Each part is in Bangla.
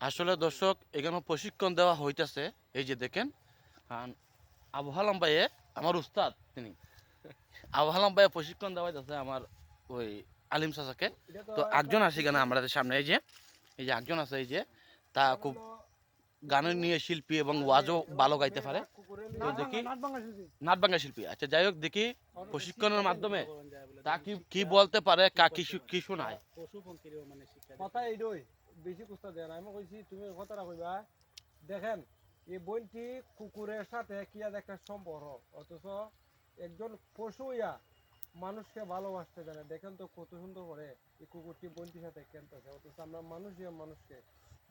আসলে দর্শক এখানে প্রশিক্ষণ দেওয়া হইতেছে। এই যে দেখেন আর আবু হালাম ভাইয়ে আমার উস্তাদ তিনি। আবু হালাম ভাইয়ে প্রশিক্ষণ দেওয়া হইতেছে আমার ওই আলিম চাচাকে। তো একজন আছে এখানে আমাদের সামনে এই যে এই যে একজন আছে এই যে তা খুব গানের নিয়ে শিল্পী এবং ওয়াজও ভালো গাইতে পারে। তো দেখি নাট বাংলা শিল্পী। আচ্ছা যাই হোক দেখি প্রশিক্ষণের মাধ্যমে তা কি কি বলতে পারে কা কি শোনায়? বেশি কুস্তা দেয় না আমি কইছি তুমি কথাটা কইবা দেখেন এই বইটি কুকুরের সাথে কি আজ একটা সম্পর্ক অথচ একজন পশু ইয়া মানুষকে ভালোবাসতে জানে। দেখেন তো কত সুন্দর করে এই কুকুরটি বইটির সাথে কেনতেছে অথচ আমরা মানুষ ইয়া মানুষকে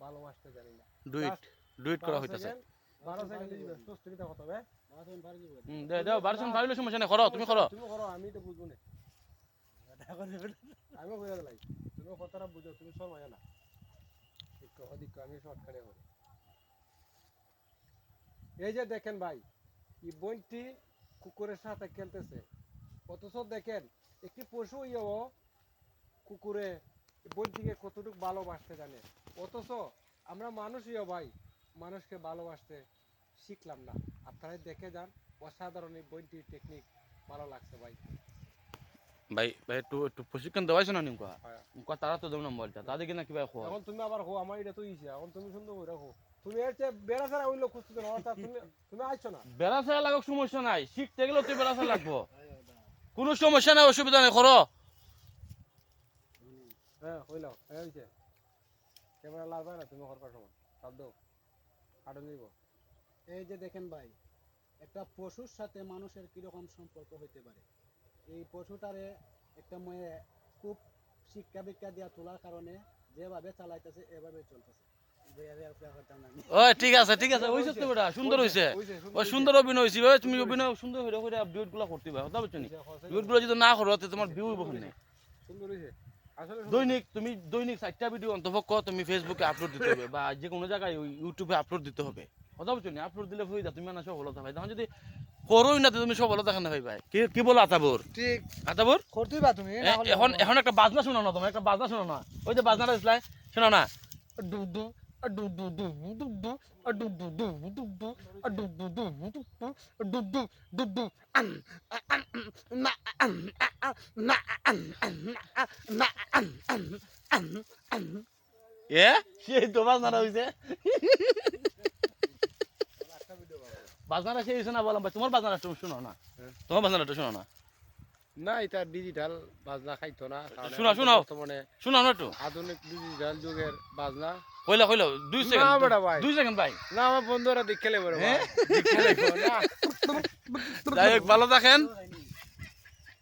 ভালোবাসতে জানি না। ডুইট ডুইট করা হইতেছে। বারো সেকেন্ড দিবে সুস্থিরতা কথা হবে। দে দাও বারোশন ভাবিলে সমস্যা নেই করো তুমি করো। তুমি করো আমি তো বুঝব না। আমি কইয়া দিলাই তুমি কথাটা বুঝো তুমি শর্মা না। করি এই যে দেখেন ভাই, এই কুকুরের সাথে খেলতেছে। অথচ দেখেন, একটি পশু ইয়েও কুকুরে কতটুকু ভালোবাসতে জানে। অথচ আমরা মানুষ ইয়ে ভাই, মানুষকে ভালোবাসতে শিখলাম না। আপনারা দেখে যান, অসাধারণ এই বইটির টেকনিক ভালো লাগছে ভাই। ভাই ভাই একটু একটু প্রশিক্ষণ দেওয়াইছো না নিমকা। হ্যাঁ। নিমকা তারা তো দেবো বলটা তাদের কিনা কিবা খোয়া এখন তুমি আবার হো আমার এটা তো ইসে এখন তুমি সুন্দর করে রাখো তুমি এর চেয়ে বেড়া ছাড়া ওই লোক খুঁজতে না। অর্থাৎ তুমি তুমি আইছো না? বেড়া ছাড়া সমস্যা নাই। শিখতে গেলেও তুই বেড়া ছাড়া লাগবো। কোনো সমস্যা নাই অসুবিধা নেই করো। হ্যাঁ হইল হ্যাঁ হইছে। ক্যামেরা লাগবে না তুমি করবার সময়। সব দাও। নিব। এই যে দেখেন ভাই একটা পশুর সাথে মানুষের কীরকম সম্পর্ক হইতে পারে? এই পশুটারে একটা মেয়ে খুব শিক্ষা বিক্ষা দিয়া তোলার কারণে যেভাবে চালাইতেছে এভাবে চলতেছে। ওই ঠিক আছে ঠিক আছে। হইছে তো বেটা সুন্দর হইছে। ওই সুন্দর অভিনয় হইছে। ওই তুমি অভিনয় সুন্দর হইরে হইরে বিউটগুলা করতে পারো কথা বুঝছ নি? বিউটগুলো যদি না করো তো তোমার ভিউ হইব না সুন্দর হইছে। দৈনিক তুমি দৈনিক চারটা ভিডিও অন্তপক্ষ তুমি ফেসবুকে আপলোড দিতে হবে বা যে কোনো জায়গায় ইউটিউবে আপলোড দিতে হবে। কথা বুঝছ নি? আপলোড দিলে হয়ে যা তুমি না সফলতা ভাই তখন যদি করোই না তুমি সফলতা কেন ভাই ভাই কি কি বলো আতাবুর ঠিক আতাবুর করতেইবা তুমি এখন এখন একটা বাজনা শোনো না তোমার একটা বাজনা শোনো না ওই যে বাজনাটা ইসলাই শোনো না ডু ডু এ সেই তো বাজনাটা হইছে বাজনাটা সেই না বললাম ভাই তোমার বাজনাটা তুমি শোনো না। তোমার বাজনাটা শোনো না। না এটা ডিজিটাল বাজনা খাইতো না কারণ শোনাও, এখন শোনাও। শোনো না একটু। আধুনিক ডিজিটাল যুগের বাজনা। কইলা কইলা দুই না সেকেন্ড ভাই। দুই সেকেন্ড ভাই। না আমার বন্ধুরা দেখে লেবে রে হ্যাঁ? দেখে লেবে না। যাই হোক ভালো থাকেন।